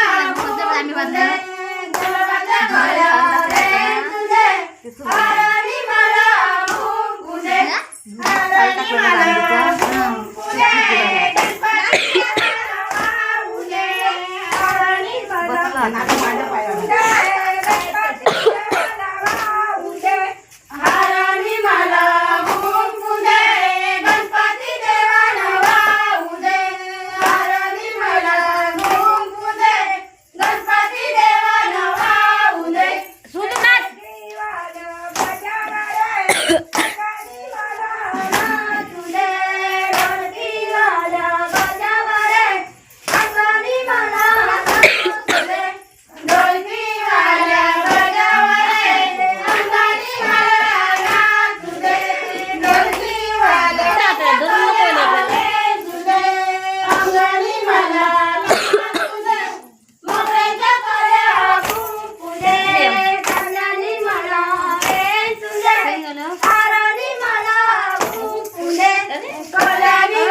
अपन Erkan ल कु कर खीओव है श क्यां कि को अलाद गारी कैणीज नलां Daddy.